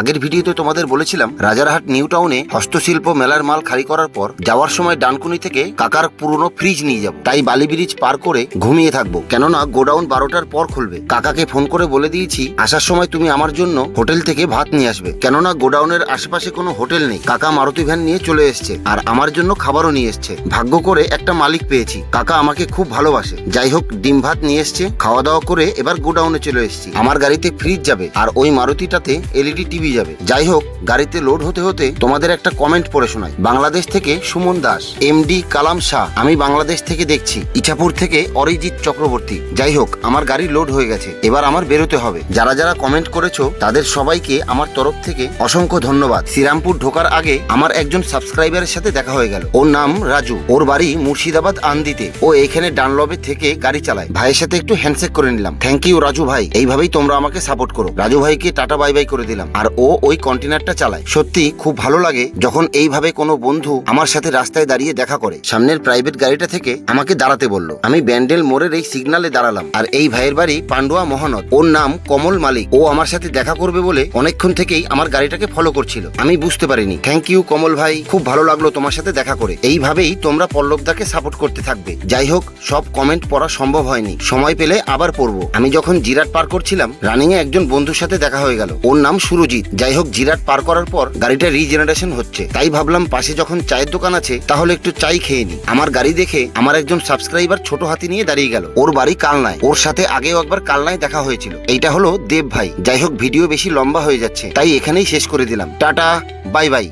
আগের ভিডিওতে তোমাদের বলেছিলাম, রাজারহাট নিউ টাউনে হস্তশিল্প মেলার মাল খালি করার পর যাওয়ার সময় ডানকুনি থেকে কাকার পুরনো ফ্রিজ নিয়ে যাব। তাই বালি ব্রিজ পার করে ঘুমিয়ে থাকব। কেননা গোডাউন বারোটার পর খুলবে। কাকাকে ফোন করে বলে দিয়েছি, আসার সময় তুমি আমার জন্য হোটেল থেকে ভাত নিয়ে আসবে। কেননা গোডাউনের আশেপাশে কোনো হোটেল নেই। কাকা মারুতি ভ্যান নিয়ে চলে এসছে আর আমার জন্য খাবারও নিয়ে এসছে। ভাগ্য করে একটা মালিক পেয়েছি। কাকা আমাকে খুব ভালোবাসে। যাই হোক, ডিম ভাত নিয়ে এসছে। খাওয়া দাওয়া করে এবার গোডাউনে চলে এসেছি। আমার গাড়িতে ফ্রিজ যাবে আর ওই মারুতিটাতে এলইডি টিভি যাবে। যাই হোক, গাড়িতে লোড হতে হতে তোমাদের একটা কমেন্ট পড়ে শোনাই। বাংলাদেশ থেকে সুমন দাস এমডি কালাম শাহ, আমি বাংলাদেশ থেকে দেখছি। ইছাপুর থেকে অরিজিৎ চক্রবর্তী। যাই হোক, আমার গাড়ি লোড হয়ে গেছে। এবার আমার বেরোতে হবে। যারা যারা কমেন্ট করেছ, তাদের সবাইকে আমার তরফ থেকে অসংখ্য ধন্যবাদ। শ্রীরামপুর ঢোকার আগে আমার একজন সাবস্ক্রাইবারের সাথে দেখা হয়ে গেল। ওর নাম রাজু। ওর বাড়ি মুর্শিদাবাদ আন্দিতে। ও এখানে ডানলবে থেকে গাড়ি চালায়। ভাইয়ের সাথে একটু হ্যান্ডশেক করে নিলাম। থ্যাংক ইউ রাজু ভাই। এইভাবেই তোমরা আমাকে সাপোর্ট করো। রাজু ভাইকে টাটা বাই বাই করে দিলাম। আর ও ওই কন্টেনারটা চালায়। সত্যি খুব ভালো লাগে যখন এইভাবে কোনো বন্ধু আমার সাথে রাস্তায় দাঁড়িয়ে দেখা করে। সামনের প্রাইভেট গাড়িটা থেকে আমাকে দাঁড়াতে বলল। আমি ব্যান্ডেল মোড়ের এই সিগনালে দাঁড়ালাম। আর এই ভাইয়ের বাড়ি পান্ডুয়া মহানদ ওর নাম কমল মালিক। ও আমার সাথে দেখা করবে বলে অনেকক্ষণ থেকেই আমার গাড়িটাকে ফলো করছিল। আমি বুঝতে পারিনি। থ্যাংক ইউ কমল ভাই। খুব ভালো লাগল তোমার সাথে দেখা করে। এইভাবেই তোমরা পল্লবদাকে সাপোর্ট করতে থাকবে। যাই হোক, সব কমেন্ট পড়া সম্ভব হয়নি। সময় পেলে আবার পড়ব। আমি যখন জিরাট পার করছিলাম রানিং এ একজন বন্ধুর সাথে দেখা হয়ে গেল। ওর নাম সুরজিৎ। যাই হোক জিরাট পার করার পর গাড়িটা রিজেনারেশন হচ্ছে। তাই ভাবলাম পাশে যখন চায়ের দোকান আছে, তাহলে একটু চাই খেয়ে নি। আমার গাড়ি দেখে আমার একজন সাবস্ক্রাইবার ছোট হাতি নিয়ে দাঁড়িয়ে গেল। ওর বাড়ি কালনায়। ওর সাথে আগেও একবার কালনায় দেখা হয়েছিল। এইটা হলো দেব ভাই। যাই হোক ভিডিও বেশি লম্বা হয়ে যাচ্ছে। তাই এখানেই শেষ করে দিলাম। Tata, bye bye.